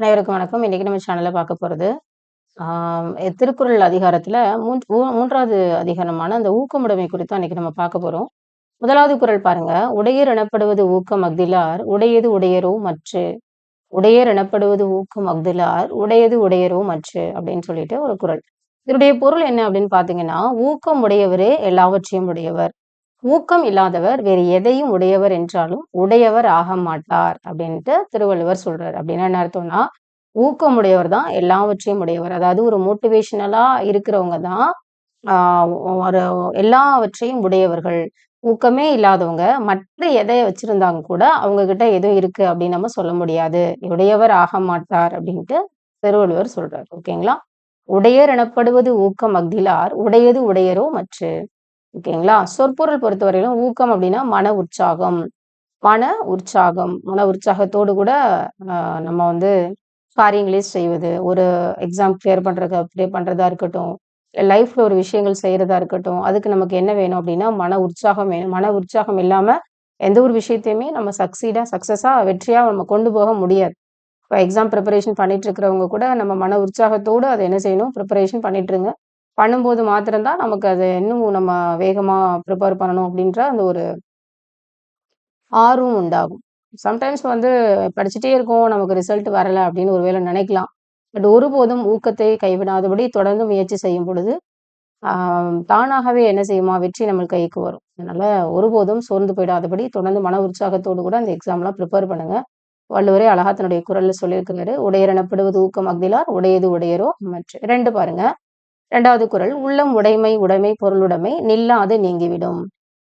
அனைவருக்கும் வணக்கம். இன்னைக்கு நம்ம சேனல்ல பார்க்க போறது, திருக்குறள் அதிகாரத்துல மூன் மூ 3வது அதிகாரமான அந்த ஊக்கமுடைமை குறித்து அன்னைக்கு நம்ம பார்க்க போறோம். முதலாவது குறள் பாருங்க. "உடையர் எனப்படுவது ஊக்கம் அஃதிலார் உடையது உடையரோ மற்று." "உடையர் எனப்படுவது ஊக்கம் அஃதிலார் உடையது உடையரோ மற்று." அப்படின்னு சொல்லிட்டு ஒரு குறள். இதனுடைய பொருள் என்ன அப்படின்னு பார்த்தீங்கன்னா, ஊக்கம் உடையவரே எல்லாவற்றையும் உடையவர். ஊக்கம் இல்லாதவர் வேறு எதையும் உடையவர் என்றாலும் உடையவர் ஆக மாட்டார் அப்படின்ட்டு திருவள்ளுவர் சொல்றாரு. அப்படின்னா என்ன அர்த்தம்னா, ஊக்கம் உடையவர் தான் எல்லாவற்றையும் உடையவர். அதாவது ஒரு மோட்டிவேஷனலா இருக்கிறவங்க தான் ஒரு எல்லாவற்றையும் உடையவர்கள். ஊக்கமே இல்லாதவங்க மற்ற எதை வச்சிருந்தாங்க கூட அவங்க கிட்ட எதுவும் இருக்கு அப்படின்னு நம்ம சொல்ல முடியாது. உடையவர் ஆக மாட்டார் அப்படின்ட்டு திருவள்ளுவர் சொல்றாரு. ஓகேங்களா? "உடையர் எனப்படுவது ஊக்கம் அஃதிலார் உடையது உடையரோ மற்று." ஓகேங்களா? சொற்பொருள் பொறுத்தவரையிலும் ஊக்கம் அப்படின்னா மன உற்சாகம். மன உற்சாகம். மன உற்சாகத்தோடு கூட நம்ம வந்து காரியங்களே செய்வது. ஒரு எக்ஸாம் கிளியர் பண்ணுறது அப்ளை பண்ணுறதா இருக்கட்டும், லைஃப்ல ஒரு விஷயங்கள் செய்யறதா இருக்கட்டும், அதுக்கு நமக்கு என்ன வேணும் அப்படின்னா, மன உற்சாகம் வேணும். மன உற்சாகம் இல்லாம எந்த ஒரு விஷயத்தையுமே நம்ம சக்சீடா சக்சஸா வெற்றியா நம்ம கொண்டு போக முடியாது. இப்போ எக்ஸாம் ப்ரிப்பரேஷன் பண்ணிட்டு இருக்கிறவங்க கூட நம்ம மன உற்சாகத்தோடு அதை என்ன செய்யணும், ப்ரிப்பரேஷன் பண்ணிட்டுருங்க. பண்ணும்போது மாத்திரம்தான் நமக்கு அது இன்னும் நம்ம வேகமாக ப்ரிப்பேர் பண்ணணும் அப்படின்ற அந்த ஒரு ஆர்வம் உண்டாகும். சம்டைம்ஸ் வந்து படிச்சுட்டே இருக்கோம், நமக்கு ரிசல்ட் வரலை அப்படின்னு ஒரு வேளை நினைக்கலாம். பட் ஒருபோதும் ஊக்கத்தை கைவிடாதபடி தொடர்ந்து முயற்சி செய்யும் பொழுது, தானாகவே என்ன செய்யுமா, வெற்றி நம்ம கைக்கு வரும். அதனால ஒருபோதும் சோர்ந்து போயிடாதபடி தொடர்ந்து மன உற்சாகத்தோடு கூட அந்த எக்ஸாம்லாம் ப்ரிப்பேர் பண்ணுங்க. வள்ளுவரே அழகா தன்னுடைய குரல்ல சொல்லியிருக்கிறாரு. "உடையர் எனப்படுவது ஊக்கம் அஃதிலார் உடையது உடையரோ மற்ற ரெண்டு பாருங்க. இரண்டாவது குரல் "உள்ளம் உடைமை உடைமை பொருளுடைமை நில்லாது நீங்கிவிடும்."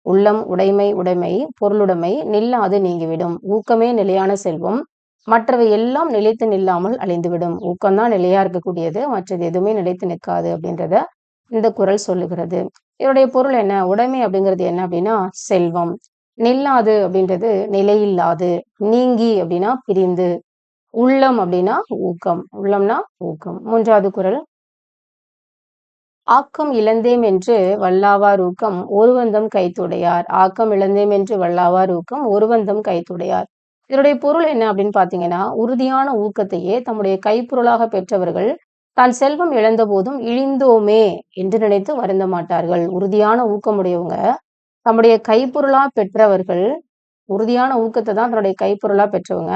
உள்ளம் உடைமை உடைமை பொருளுடைமை நில்லாது நீங்கிவிடும். ஊக்கமே நிலையான செல்வம். மற்றவை எல்லாம் நிலைத்து நில்லாமல் அழிந்துவிடும். ஊக்கம் தான் நிலையா இருக்கக்கூடியது. மற்றது எதுவுமே நிலைத்து நிற்காது அப்படின்றத இந்த குரல் சொல்லுகிறது. இதனுடைய பொருள் என்ன? உடைமை அப்படிங்கிறது என்ன அப்படின்னா, செல்வம். நில்லாது அப்படின்றது நிலையில்லாது. நீங்கி அப்படின்னா பிரிந்து. உள்ளம் அப்படின்னா ஊக்கம். உள்ளம்னா ஊக்கம். மூன்றாவது குரல் "ஆக்கம் இழந்தேம் என்று வல்லாவார் ஊக்கம் ஒருவந்தம் கைத்துடையார்." ஆக்கம் இழந்தேம் என்று வல்லாவார் ஊக்கம் ஒருவந்தம் கைத்துடையார். இதனுடைய பொருள் என்ன அப்படின்னு பார்த்தீங்கன்னா, உறுதியான ஊக்கத்தையே தம்முடைய கைப்பொருளாக பெற்றவர்கள் தான் செல்வம் இழந்த போதும் இழிந்தோமே என்று நினைத்து வருந்த மாட்டார்கள். உறுதியான ஊக்கமுடையவங்க தம்முடைய கைப்பொருளா பெற்றவர்கள் உறுதியான ஊக்கத்தை தான் தன்னுடைய கைப்பொருளா பெற்றவங்க.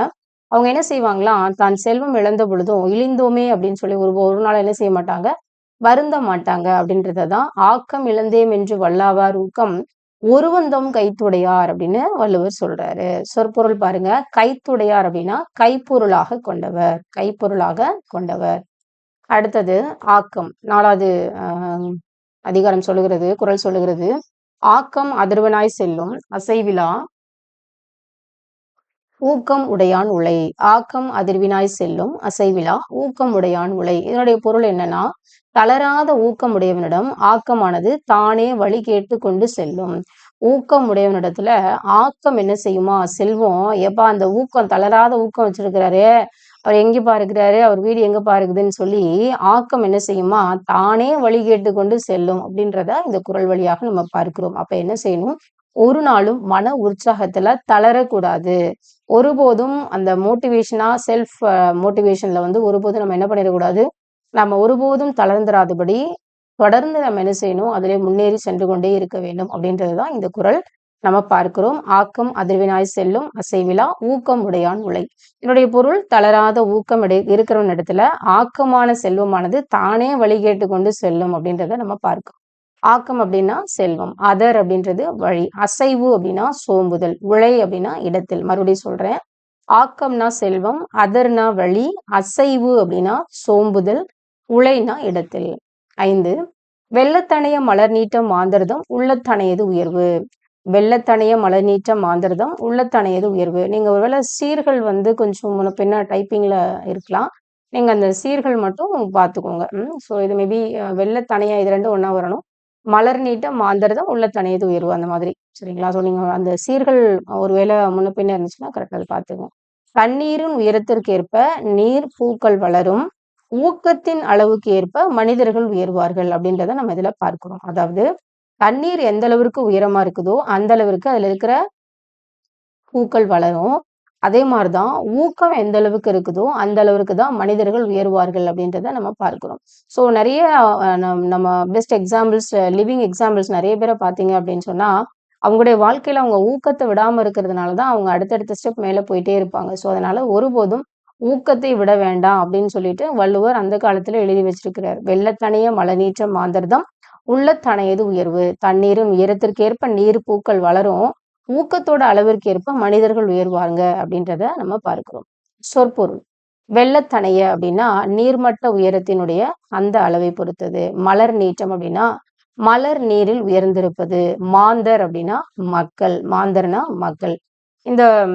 அவங்க என்ன செய்வாங்களாம், தான் செல்வம் இழந்த பொழுதும் இழிந்தோமே அப்படின்னு சொல்லி ஒரு ஒரு நாள் என்ன செய்ய மாட்டாங்க, வருந்த மாட்டாங்க அப்படின்றத தான் "ஆக்கம் இழந்தேம் என்று வல்லாவார் ஊக்கம் ஒருவந்தம் கைத்துடையார்." அப்படின்னு வள்ளுவர் சொல்றாரு. சொற்பொருள் பாருங்க. கைத்துடையார் அப்படின்னா கைப்பொருளாக கொண்டவர். கைப்பொருளாக கொண்டவர். அடுத்தது ஆக்கம். நாலாவது அதிகாரம் சொல்லுகிறது, குறள் சொல்லுகிறது. "ஆக்கம் அதிர்வனாய் செல்லும் அசைவிலா ஊக்கம் உடையான் உலை. ஆக்கம் அதிர்வினாய் செல்லும் அசைவிழா ஊக்கம் உடையான் உலை. இதனுடைய பொருள் என்னன்னா, தளராத ஊக்கம் உடையவனிடம் ஆக்கமானது தானே வழி கேட்டு கொண்டு செல்லும். ஊக்கம் உடையவனிடத்துல ஆக்கம் என்ன செய்யுமா, செல்வம். "எப்பா அந்த ஊக்கம் தளராத ஊக்கம் வச்சிருக்கிறாரே, அவர் எங்க பாருக்கிறாரு அவர் வீடு எங்க பாருக்குதுன்னு சொல்லி ஆக்கம் என்ன செய்யுமா, தானே வழி கேட்டு கொண்டு செல்லும் அப்படின்றத இந்த குரல் வழியாக நம்ம பார்க்கிறோம். அப்ப என்ன செய்யணும், ஒரு நாளும் மன உற்சாகத்துல தளரக்கூடாது. ஒருபோதும் அந்த மோட்டிவேஷனா செல்ஃப் மோட்டிவேஷன்ல வந்து ஒருபோதும் நம்ம என்ன பண்ணிடக்கூடாது நம்ம ஒருபோதும் தளர்ந்துராதபடி தொடர்ந்து நம்ம என்ன செய்யணும், அதிலே முன்னேறி சென்று கொண்டே இருக்க வேண்டும் அப்படின்றது தான் இந்த குறள் நம்ம பார்க்கிறோம். "ஆக்கம் அதிர்வினாய் செல்லும் அசைவிலா ஊக்கம் உடையான் உலை என்னுடைய பொருள் தளராத ஊக்கம் இடை இருக்கிறவனிடத்துல ஆக்கமான செல்வமானது தானே வழி கேட்டுக் கொண்டு செல்லும் அப்படின்றத நம்ம பார்க்கிறோம். ஆக்கம் அப்படின்னா செல்வம். அதர் அப்படின்றது வழி. அசைவு அப்படின்னா சோம்புதல். உழை அப்படின்னா இடத்தில். மறுபடியும் சொல்றேன். ஆக்கம்னா செல்வம், அதர்னா வழி, அசைவு அப்படின்னா சோம்புதல், உழைனா இடத்தில். ஐந்து வெள்ளத்தணைய மலர் நீட்டம் மாந்தர்தம் உள்ளத்தணையது உயர்வு." "வெள்ளத்தனைய மலர் நீட்டம் மாந்தர்தம் உள்ளத்தணையது உயர்வு." நீங்க ஒருவேளை சீர்கள் வந்து கொஞ்சம் முன்ன பின்ன டைப்பிங்ல இருக்கலாம். நீங்க அந்த சீர்கள் மட்டும் பார்த்துக்கோங்க. ஸோ இது மேபி வெள்ளத்தணையா இது ரெண்டும் ஒன்னா வரணும். மலர் நீட்டம் உள்ள தனியது உயர்வு அந்த மாதிரி. சரிங்களா? ஸோ நீங்க அந்த சீர்கள் ஒரு வேளை முன்ன பின்ன இருந்துச்சுன்னா கரெக்டாக அதை பார்த்துக்கோங்க. "தண்ணீரின் உயரத்திற்கேற்ப நீர் பூக்கள் வளரும். ஊக்கத்தின் அளவுக்கு ஏற்ப மனிதர்கள் உயர்வார்கள்." அப்படின்றத நம்ம இதில் பார்க்கிறோம். அதாவது தண்ணீர் எந்த அளவிற்கு உயரமா இருக்குதோ, அந்த அளவிற்கு அதில் இருக்கிற பூக்கள் வளரும். அதே மாதிரி தான் ஊக்கம் எந்த அளவுக்கு இருக்குதோ அந்த அளவுக்கு தான் மனிதர்கள் உயர்வார்கள் அப்படின்றத நம்ம பார்க்கிறோம். ஸோ நிறைய நம்ம பெஸ்ட் எக்ஸாம்பிள்ஸ் லிவிங் எக்ஸாம்பிள்ஸ் நிறைய பேரை பார்த்தீங்க அப்படின்னு சொன்னால் அவங்களுடைய வாழ்க்கையில் அவங்க ஊக்கத்தை விடாமல் இருக்கிறதுனால தான் அவங்க அடுத்தடுத்த ஸ்டெப் மேலே போயிட்டே இருப்பாங்க. ஸோ அதனால ஒருபோதும் ஊக்கத்தை விட வேண்டாம் அப்படின்னு சொல்லிட்டு வள்ளுவர் அந்த காலத்தில் எழுதி வச்சிருக்கிறார். வெள்ளத்தனைய மழைநீற்ற மாந்தர்தம் உள்ளத்தனையது உயர்வு. தண்ணீரும் உயரத்திற்கேற்ப நீர் பூக்கள் வளரும். ஊக்கத்தோட அளவிற்கேற்ப மனிதர்கள் உயர்வாங்க அப்படின்றத நம்ம பார்க்கிறோம். சொற்பொருள். வெள்ளத்தனைய அப்படின்னா நீர்மட்ட உயரத்தினுடைய அந்த அளவை பொறுத்தது. மலர் நீட்டம் அப்படின்னா மலர் நீரில் உயர்ந்திருப்பது. மாந்தர் அப்படின்னா மக்கள். மாந்தர்னா மக்கள். இந்த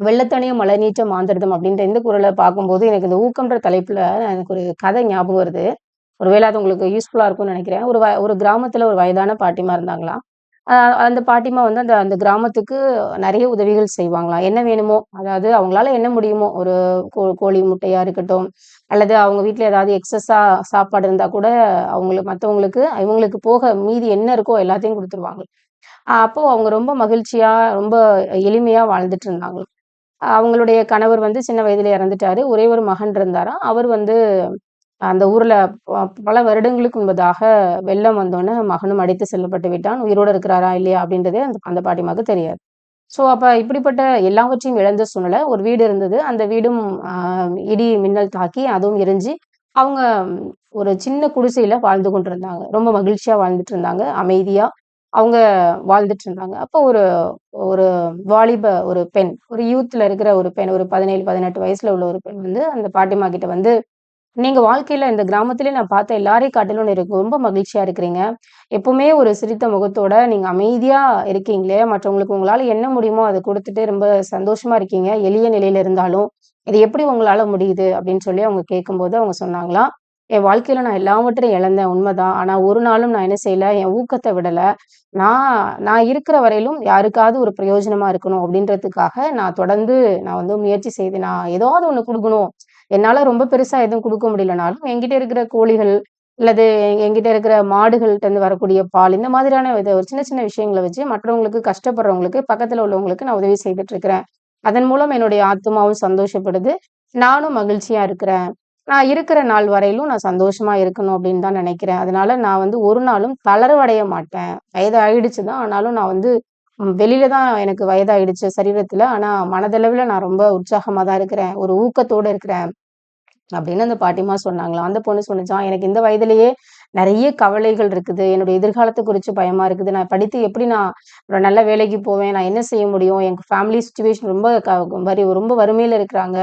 வெள்ளத்தனையும் மலர் நீச்சம் மாந்தர்தம் அப்படின்ற இந்த குரலை பார்க்கும்போது எனக்கு இந்த ஊக்கம்ன்ற தலைப்புல எனக்கு ஒரு கதை ஞாபகம் வருது. ஒருவேளை அது உங்களுக்கு யூஸ்ஃபுல்லா இருக்கும்னு நினைக்கிறேன். ஒரு வ- ஒரு கிராமத்துல ஒரு வயதான பாட்டிமா இருந்தாங்களாம். அந்த பாட்டிமா வந்து அந்த அந்த கிராமத்துக்கு நிறைய உதவிகள் செய்வாங்களாம். என்ன வேணுமோ அதாவது அவங்களால என்ன முடியுமோ ஒரு கோ- கோழி முட்டையா இருக்கட்டும் அல்லது அவங்க வீட்டில் ஏதாவது எக்ஸஸா சாப்பாடு இருந்தா கூட அவங்களுக்கு மற்றவங்களுக்கு இவங்களுக்கு போக மீதி என்ன இருக்கோ எல்லாத்தையும் கொடுத்துருவாங்க. அப்போ அவங்க ரொம்ப மகிழ்ச்சியா ரொம்ப எளிமையா வாழ்ந்துட்டு இருந்தாங்க. அவங்களுடைய கணவர் வந்து சின்ன வயதில இறந்துட்டாரு. ஒரே ஒரு மகன் இருந்தாராம். அவர் வந்து அந்த ஊர்ல ப- பல வருடங்களுக்கு முன்பதாக வெள்ளம் வந்தோன்னே மகனும் அடித்து செல்லப்பட்டு விட்டான். உயிரோடு இருக்கிறாரா இல்லையா அப்படின்றதே அந்த அந்த பாட்டிமாவுக்கு தெரியாது. ஸோ அப்போ இப்படிப்பட்ட எல்லாவற்றையும் இழந்த சூழ்நிலை ஒரு வீடு இருந்தது. அந்த வீடும் இடி மின்னல் தாக்கி அதுவும் எரிஞ்சு அவங்க ஒரு சின்ன குடிசையில வாழ்ந்து கொண்டிருந்தாங்க. ரொம்ப மகிழ்ச்சியா வாழ்ந்துட்டு இருந்தாங்க. அமைதியா அவங்க வாழ்ந்துட்டு இருந்தாங்க. அப்போ ஒரு ஒரு வாலிப ஒரு பெண் ஒரு யூத்ல இருக்கிற ஒரு பெண் ஒரு பதினேழு பதினெட்டு வயசுல உள்ள ஒரு பெண் வந்து அந்த பாட்டிமா கிட்ட வந்து நீங்க வாழ்க்கையில இந்த கிராமத்திலே நான் பார்த்த எல்லாரையும் காட்டிலும் எனக்கு ரொம்ப மகிழ்ச்சியா இருக்கிறீங்க. எப்பவுமே ஒரு சிரித்த முகத்தோட நீங்க அமைதியா இருக்கீங்களே மற்றவங்களுக்கு உங்களால என்ன முடியுமோ அதை கொடுத்துட்டு ரொம்ப சந்தோஷமா இருக்கீங்க. எளிய நிலையில இருந்தாலும் இது எப்படி உங்களால முடியுது அப்படின்னு சொல்லி அவங்க கேட்கும்போது அவங்க சொன்னாங்களாம் என் வாழ்க்கையில நான் எல்லாவற்றையும் இழந்தேன் உண்மைதான். ஆனா ஒரு நாளும் நான் என்ன செய்யல என் ஊக்கத்தை விடல. நான் நான் இருக்கிற வரையிலும் யாருக்காவது ஒரு பிரயோஜனமா இருக்கணும் அப்படின்றதுக்காக நான் தொடர்ந்து நான் வந்து முயற்சி செய்து நான் ஏதாவது ஒண்ணு கொடுக்கணும். என்னால் ரொம்ப பெருசாக எதுவும் கொடுக்க முடியலனாலும் எங்கிட்ட இருக்கிற கோழிகள் அல்லது எ- இருக்கிற மாடுகள்கிட்ட இருந்து வரக்கூடிய பால் இந்த மாதிரியான இதை ஒரு சின்ன சின்ன விஷயங்களை வச்சு மற்றவங்களுக்கு கஷ்டப்படுறவங்களுக்கு பக்கத்தில் உள்ளவங்களுக்கு நான் உதவி செய்துட்டு இருக்கிறேன் அதன் மூலம் என்னுடைய ஆத்மாவும் சந்தோஷப்படுது. நானும் மகிழ்ச்சியா இருக்கிறேன். நான் இருக்கிற நாள் வரையிலும் நான் சந்தோஷமா இருக்கணும் அப்படின்னு தான் நினைக்கிறேன். அதனால நான் வந்து ஒரு நாளும் தளர்வடைய மாட்டேன். வயது ஆயிடுச்சுதான் ஆனாலும் நான் வந்து வெளியில தான் எனக்கு வயதாயிடுச்சு சரீரத்துல. ஆனா மனதளவுல நான் ரொம்ப உற்சாகமா தான் இருக்கிறேன். ஒரு ஊக்கத்தோட இருக்கிறேன். அப்படின்னு அந்த பாட்டிமா சொன்னாங்களாம். அந்த பொண்ணு சொன்னுச்சான் எனக்கு இந்த வயதிலேயே நிறைய கவலைகள் இருக்குது. என்னுடைய எதிர்காலத்தை குறித்து பயமாக இருக்குது. நான் படித்து எப்படி நான் ஒரு நல்ல வேலைக்கு போவேன்? நான் என்ன செய்ய முடியும்? எங்கள் ஃபேமிலி சுச்சுவேஷன் ரொம்ப வரி ரொம்ப வறுமையில் இருக்கிறாங்க.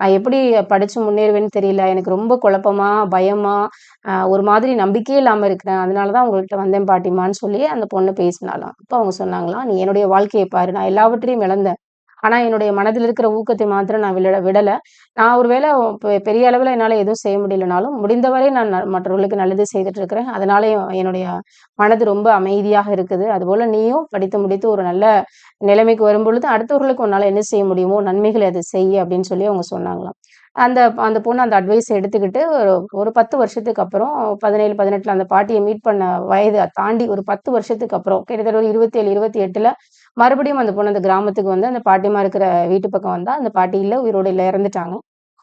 நான் எப்படி படித்து முன்னேறுவேன்னு தெரியல. எனக்கு ரொம்ப குழப்பமா பயமாக ஒரு மாதிரி நம்பிக்கையே இல்லாமல் இருக்கிறேன். அதனால தான் உங்கள்கிட்ட வந்தேன் பாட்டிமான்னு சொல்லி அந்த பொண்ணு பேசினாலாம் அப்போ அவங்க சொன்னாங்களாம் நீ என்னுடைய வாழ்க்கையை பாரு. நான் எல்லாவற்றையும் இழந்தேன். ஆனா என்னுடைய மனதில் இருக்கிற ஊக்கத்தை மாத்திரம் நான் விட விடல. நான் ஒருவேளை பெ- பெரிய அளவுல என்னால எதுவும் செய்ய முடியலனாலும் முடிந்தவரை நான் மற்றவர்களுக்கு நல்லது செய்துட்டு இருக்கிறேன். அதனால என்னுடைய மனது ரொம்ப அமைதியாக இருக்குது. அதுபோல் நீயும் படித்து முடித்து ஒரு நல்ல நிலைமைக்கு வரும்பொழுது அடுத்தவர்களுக்கு உன்னால என்ன செய்ய முடியுமோ நன்மைகளை அதை செய்ய அப்படின்னு சொல்லி அவங்க சொன்னாங்களாம். அந்த அந்த பொண்ணு அந்த அட்வைஸ் எடுத்துக்கிட்டு ஒரு ஒரு பத்து வருஷத்துக்கு அப்புறம் பதினேழு பதினெட்டில் அந்த பாட்டியை மீட் பண்ண வயது தாண்டி ஒரு பத்து வருஷத்துக்கு அப்புறம் கிட்டத்தட்ட ஒரு இருபத்தேழு இருபத்தி எட்டில் மறுபடியும் அந்த பொண்ணு அந்த கிராமத்துக்கு வந்து அந்த பாட்டிமா இருக்கிற வீட்டு பக்கம் வந்தால் அந்த பாட்டி இல்லை உயிரோடு இல்லை இறந்துட்டாங்க.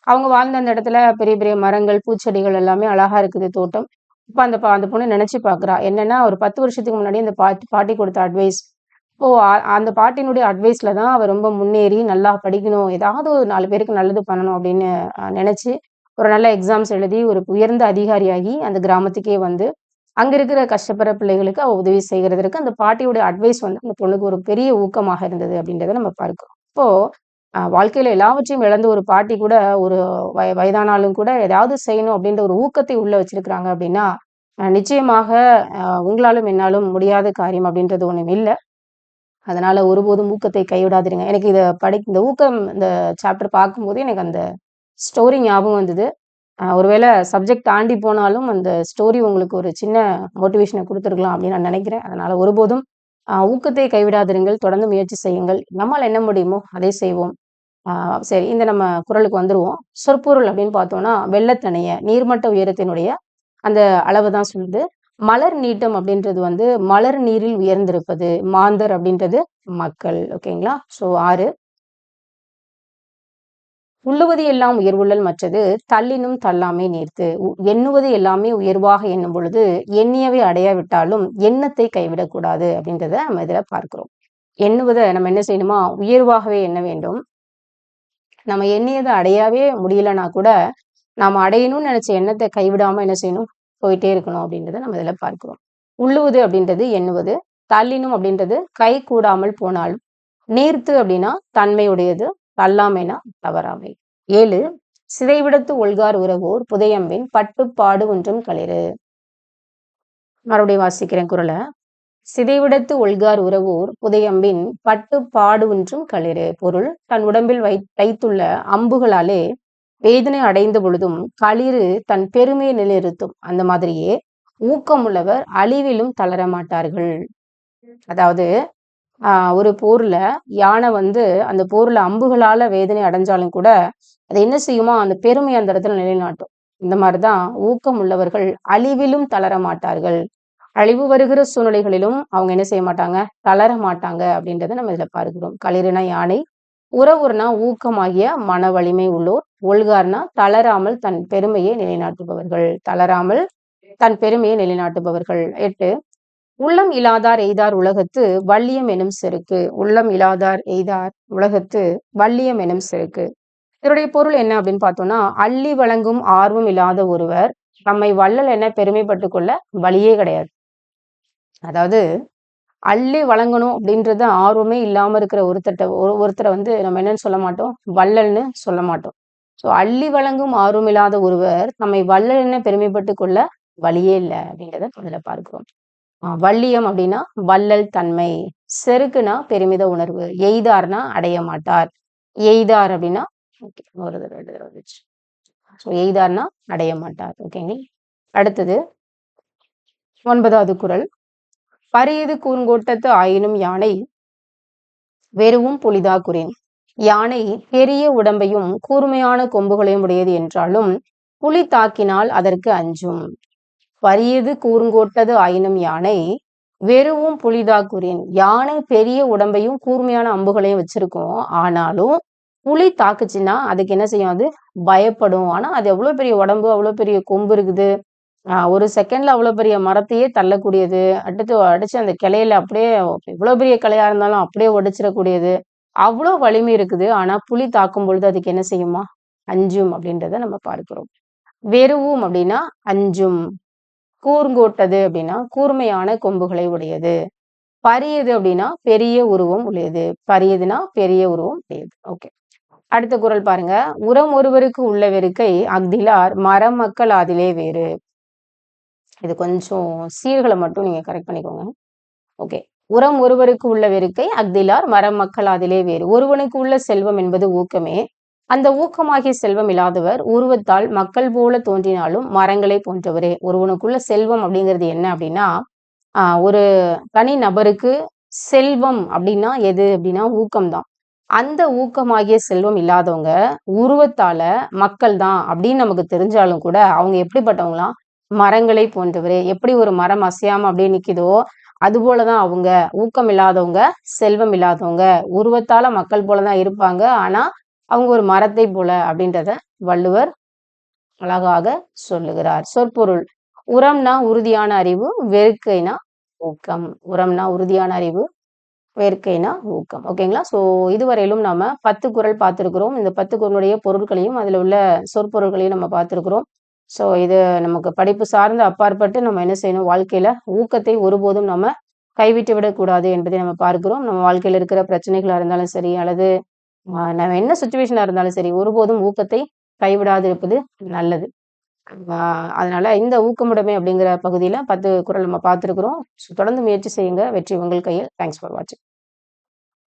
அவங்க வாழ்ந்த அந்த இடத்துல பெரிய பெரிய மரங்கள் பூச்செடிகள் எல்லாமே அழகாக இருக்குது தோட்டம். இப்போ அந்த பா- அந்த பொண்ணு நினச்சி பார்க்குறா என்னென்னா ஒரு பத்து வருஷத்துக்கு முன்னாடி அந்த பாட்டி பாட்டி கொடுத்த அட்வைஸ் ஓ அந்த பாட்டினுடைய அட்வைஸ்ல தான் அவ ரொம்ப முன்னேறி நல்லா படிக்கணும். ஏதாவது ஒரு நாலு பேருக்கு நல்லது பண்ணணும் அப்படின்னு நினைச்சு ஒரு நல்ல எக்ஸாம்ஸ் எழுதி ஒரு உயர்ந்த அதிகாரியாகி அந்த கிராமத்துக்கே வந்து அங்க இருக்கிற கஷ்டப்படுற பிள்ளைகளுக்கு அவ உதவி செய்கிறதற்கு அந்த பாட்டியோட அட்வைஸ் வந்து அந்த பொண்ணுக்கு ஒரு பெரிய ஊக்கமாக இருந்தது அப்படின்றத நம்ம பார்க்கிறோம். இப்போ வாழ்க்கையில எல்லாவற்றையும் இழந்த ஒரு பாட்டி கூட ஒரு வய வயதானாலும் கூட ஏதாவது செய்யணும் அப்படின்ற ஒரு ஊக்கத்தை உள்ள வச்சிருக்கிறாங்க அப்படின்னா நிச்சயமாக உங்களாலும் என்னாலும் முடியாத காரியம் அப்படின்றது ஒண்ணும் இல்லை அதனால ஒருபோதும் ஊக்கத்தை கைவிடாதீங்க எனக்கு இதை படி இந்த ஊக்கம் இந்த சாப்டர் பார்க்கும்போது எனக்கு அந்த ஸ்டோரி ஞாபகம் வந்தது. ஒருவேளை சப்ஜெக்ட் தாண்டி போனாலும் அந்த ஸ்டோரி உங்களுக்கு ஒரு சின்ன மோட்டிவேஷனை கொடுத்துருக்கலாம் அப்படின்னு நான் நினைக்கிறேன். அதனால ஒருபோதும் ஊக்கத்தை கைவிடாதிருங்கள். தொடர்ந்து முயற்சி செய்யுங்கள். நம்மால் என்ன முடியுமோ அதை செய்வோம். சரி இந்த நம்ம குரலுக்கு வந்துடுவோம் சொற்பொருள் அப்படின்னு பார்த்தோம்னா வெள்ளத்தணைய நீர்மட்ட உயரத்தினுடைய அந்த அளவு தான் சொல்லுது. மலர் நீட்டம் அப்படின்றது வந்து மலர் நீரில் உயர்ந்திருப்பது மாந்தர் அப்படின்றது மக்கள் ஓகேங்களா? ஸோ ஆறு. உள்ளுவது எல்லாம் உயர்வுள்ளல் மற்றது தள்ளினும் தள்ளாமே நீர்த்து. உ- எண்ணுவது எல்லாமே உயர்வாக எண்ணும் பொழுது எண்ணியவை அடையாவிட்டாலும் எண்ணத்தை கைவிடக்கூடாது அப்படின்றத நம்ம இதுல பார்க்கிறோம். எண்ணுவதை நம்ம என்ன செய்யணுமா? உயர்வாகவே எண்ண வேண்டும். நம்ம எண்ணியதை அடையவே முடியலன்னா கூட நாம அடையணும்னு நினைச்ச எண்ணத்தை கைவிடாம என்ன செய்யணும்? போயிட்டே இருக்கணும் அப்படின்றத நம்ம இதில் பார்க்கிறோம். உள்ளுவது அப்படின்றது எண்ணுவது தள்ளினும் அப்படின்றது கை கூடாமல் போனாலும். நீர்த்து அப்படின்னா தன்மையுடையது தள்ளாமைனா தவறாமை. ஏழு சிதைவிடத்து ஒல்கார் உறவோர் புதையம்பின் பட்டுப்பாடு ஒன்றும் களிறு. மறுபடியும் வாசிக்கிறேன் குரலை சிதைவிடத்து ஒல்கார் உறவோர் புதையம்பின் பட்டுப்பாடு ஒன்றும் களிறு. பொருள் தன் உடம்பில் வை வைத்துள்ள அம்புகளாலே வேதனை அடைந்த பொழுதும் களிறு தன் பெருமையை நிலைநிறுத்தும். அந்த மாதிரியே ஊக்கமுள்ளவர் அழிவிலும் தளர மாட்டார்கள். அதாவது ஆஹ் ஒரு போர்ல யானை வந்து அந்த போர்ல அம்புகளால வேதனை அடைஞ்சாலும் கூட அதை என்ன செய்யுமா அந்த பெருமை அந்த இடத்துல நிலைநாட்டும். இந்த மாதிரிதான் ஊக்கம் உள்ளவர்கள் அழிவிலும் தளர மாட்டார்கள். அழிவு வருகிற சூழ்நிலைகளிலும் அவங்க என்ன செய்ய மாட்டாங்க? தளர மாட்டாங்க அப்படின்றத நம்ம இதுல பார்க்கிறோம். களிறுனா யானை உறவுனா ஊக்கமாகிய மன வலிமை உள்ளோர் ஒழுகார்னா தளராமல் தன் பெருமையை நிலைநாட்டுபவர்கள். தளராமல் தன் பெருமையை நிலைநாட்டுபவர்கள். எட்டு உள்ளம் இலாதார் எய்தார் உலகத்து வள்ளியம் எனும் செருக்கு. உள்ளம் இலாதார் எய்தார் உலகத்து வள்ளியம் எனும் செருக்கு. இதனுடைய பொருள் என்ன அப்படின்னு பார்த்தோம்னா அள்ளி வழங்கும் ஆர்வம் இல்லாத ஒருவர் நம்மை வள்ளல் என பெருமைப்பட்டு கொள்ள வழியே கிடையாது. அதாவது அள்ளி வழங்கணும் அப்படின்றது ஆர்வமே இல்லாம இருக்கிற ஒருத்தட்ட ஒரு ஒருத்தரை வந்து நம்ம என்னன்னு சொல்ல மாட்டோம்? வள்ளல்னு சொல்ல மாட்டோம். ஸோ அள்ளி வழங்கும் ஆர்வம் இல்லாத ஒருவர் நம்மை வள்ளல் என பெருமைப்பட்டு கொள்ள வழியே இல்லை அப்படின்றத முதல்ல பார்க்கிறோம். வள்ளியம் அப்படின்னா வள்ளல் தன்மை செருக்குனா பெருமித உணர்வு எய்தார்னா அடைய மாட்டார். எய்தார் அப்படின்னா ஒரு தடவை ரெண்டு தடவை வந்துச்சு ஸோ எய்தார்னா அடைய மாட்டார் ஓகேங்களா அடுத்தது ஒன்பதாவது குறள் பரியது கூர்ங்கோட்டத்து ஆயினும் யானை வெறுவும் புலிதா குறேன் யானை பெரிய உடம்பையும் கூர்மையான கொம்புகளையும் உடையது என்றாலும் புலி தாக்கினால் அதற்கு அஞ்சும். வறியது கூர்ங்கோட்டது ஆயினும் யானை வெறுவும் புலிதா யானை பெரிய உடம்பையும் கூர்மையான அம்புகளையும் வச்சிருக்கும். ஆனாலும் புலி தாக்குச்சுன்னா அதுக்கு என்ன செய்யும்? அது பயப்படும். ஆனா அது எவ்வளவு பெரிய உடம்பு அவ்வளவு பெரிய கொம்பு இருக்குது. ஆஹ் ஒரு செகண்ட்ல அவ்வளவு பெரிய மரத்தையே தள்ளக்கூடியது. அடுத்து அடிச்சு அந்த கிளையில அப்படியே எவ்வளவு பெரிய கிளையா இருந்தாலும் அப்படியே உடைச்சிடக்கூடியது. அவ்வளோ வலிமை இருக்குது. ஆனா புலி தாக்கும் பொழுது அதுக்கு என்ன செய்யுமா? அஞ்சும் அப்படின்றத நம்ம பார்க்கிறோம். வெறுவும் அப்படின்னா அஞ்சும். கூர்ங்கோட்டது அப்படின்னா கூர்மையான கொம்புகளை உடையது. பரியது அப்படின்னா பெரிய உருவம் உடையது. பரியதுன்னா பெரிய உருவம் உடையது. ஓகே. அடுத்த குரல் பாருங்க. உரம் ஒருவருக்கு உள்ள வெறுக்கை அக்திலார் மரம் மக்கள் அதிலே வேறு. இது கொஞ்சம் சீர்களை மட்டும் நீங்க கரெக்ட் பண்ணிக்கோங்க. ஓகே. உரம் ஒருவருக்கு உள்ள வெறுக்கை அக்திலார் மரம் மக்கள் அதிலே வேறு. ஒருவனுக்கு உள்ள செல்வம் என்பது ஊக்கமே. அந்த ஊக்கமாகிய செல்வம் இல்லாதவர் உருவத்தால் மக்கள் போல தோன்றினாலும் மரங்களை போன்றவரே. ஒருவனுக்குள்ள செல்வம் அப்படிங்கிறது என்ன அப்படின்னா ஆஹ் ஒரு தனி நபருக்கு செல்வம் அப்படின்னா எது அப்படின்னா ஊக்கம்தான். அந்த ஊக்கமாகிய செல்வம் இல்லாதவங்க உருவத்தால மக்கள் தான் அப்படின்னு நமக்கு தெரிஞ்சாலும் கூட அவங்க எப்படிப்பட்டவங்களாம்? மரங்களை போன்றவரே. எப்படி ஒரு மரம் அசையாம அப்படியே நிக்குதோ அது போலதான் அவங்க ஊக்கம் இல்லாதவங்க செல்வம் இல்லாதவங்க உருவத்தால மக்கள் போலதான் இருப்பாங்க. ஆனா அவங்க ஒரு மரத்தை போல அப்படின்றத வள்ளுவர் அழகாக சொல்லுகிறார். சொற்பொருள் உரம்னா உறுதியான அறிவு வெறுக்கைனா ஊக்கம். உரம்னா உறுதியான அறிவு வேர்க்கைனா ஊக்கம். ஓகேங்களா? ஸோ இதுவரையிலும் நாம பத்து குறள் பார்த்துருக்குறோம். இந்த பத்து குரலுடைய பொருட்களையும் அதில் உள்ள சொற்பொருள்களையும் நம்ம பார்த்துருக்குறோம். ஸோ இது நமக்கு படிப்பு சார்ந்த அப்பாற்பட்டு நம்ம என்ன செய்யணும்? வாழ்க்கையில ஊக்கத்தை ஒருபோதும் நம்ம கைவிட்டு விடக்கூடாது என்பதை நம்ம பார்க்கிறோம். நம்ம வாழ்க்கையில இருக்கிற பிரச்சனைகளாக இருந்தாலும் சரி அல்லது நம்ம என்ன சுச்சுவேஷனாக இருந்தாலும் சரி ஒருபோதும் ஊக்கத்தை கைவிடாது இருப்பது நல்லது அதனால இந்த ஊக்கமுடைமை அப்படிங்கிற பகுதியில் பத்து குரல் நம்ம பார்த்துருக்குறோம். ஸோ தொடர்ந்து முயற்சி செய்யுங்க. வெற்றி உங்கள் கையில். தேங்க்ஸ் ஃபார் வாட்சிங்